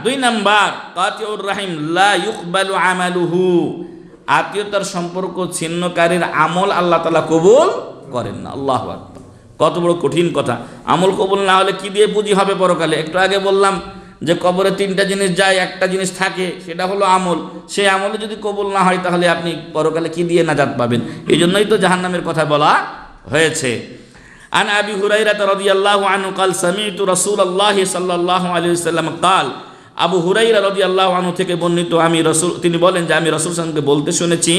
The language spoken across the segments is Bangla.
দুই নাম্বার কাতিউর রাহিম লা ইউকবালু আমালুহু আত্মীয়তার সম্পর্ক ছিন্নকারীর আমল আল্লাহ তালা কবুল করেন না আল্লাহ আকবার কত বড় কঠিন কথা আমল কবুল না হলে কি দিয়ে পুঁজি হবে পরকালে একটু আগে বললাম যে কবরে তিনটা জিনিস যায় একটা জিনিস থাকে সেটা হলো আমল সেই আমলে যদি কবুল না হয় তাহলে আপনি পরকালে কি দিয়ে নাজাত পাবেন এই জন্যই তো জাহান্নামের কথা বলা হয়েছে عن أبي هريرة رضي الله عنه قال سمعت رسول الله صلى الله عليه وسلم قال আবু হুরাইরা রদি আল্লাহ আনু থেকে বর্ণিত আমি রসুল তিনি বলেন যে আমি রসুল সামকে বলতে শুনেছি,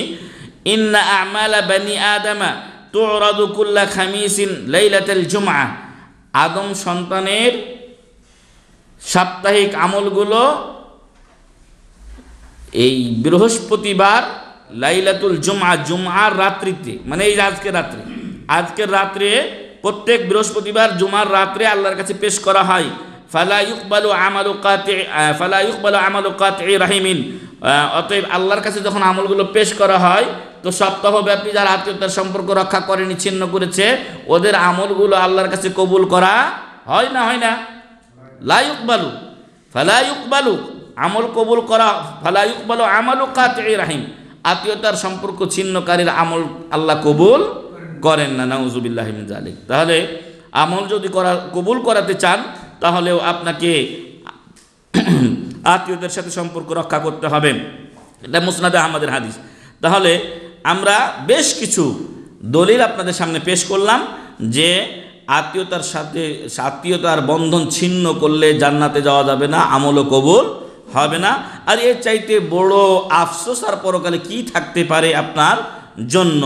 ইন্না আমালা বানি আদামা তুরাদু কুল্লা খামিসিন লাইলাতুল জুমআ। আদম সন্তানের সাপ্তাহিক আমলগুলো এই বৃহস্পতিবার লাইলাতুল জুমা জুমার রাত্রিতে মানে এই যে আজকের রাত্রে আজকের রাত্রে প্রত্যেক বৃহস্পতিবার জুমার রাত্রে আল্লাহর কাছে পেশ করা হয়। ফালা ইকবালু আমালু কাতি ফালা ইকবালু আমালু কাতি রাহিমিন। অতএব আল্লাহর কাছে যখন আমলগুলো পেশ করা হয়, তো সপ্তাহব্যাপী যারা আত্মীয়তার সম্পর্ক রক্ষা করেনি, ছিন্ন করেছে, ওদের আমলগুলো আল্লাহর কাছে কবুল করা হয় না হয় না? লাইকবালু ফালাইকবালু আমল কবুল করা ফালাইকবালু আমালু কাতে রাহিম। আত্মীয়তার সম্পর্ক ছিন্নকারীর আমল আল্লাহ কবুল করেন না, নাউজুবিল্লাহ মিন জালিক তাহলে আমল যদি করা, কবুল করাতে চান তাহলেও আপনাকে আত্মীয়দের সাথে সম্পর্ক রক্ষা করতে হবে। এটা মুসনাদে আহমদের হাদিস। তাহলে আমরা বেশ কিছু দলিল আপনাদের সামনে পেশ করলাম যে আত্মীয়তার সাথে আত্মীয়তার বন্ধন ছিন্ন করলে জান্নাতে যাওয়া যাবে না আমলও কবুল হবে না। আর এর চাইতে বড় আফসোস আর পরকালে কি থাকতে পারে আপনার জন্য?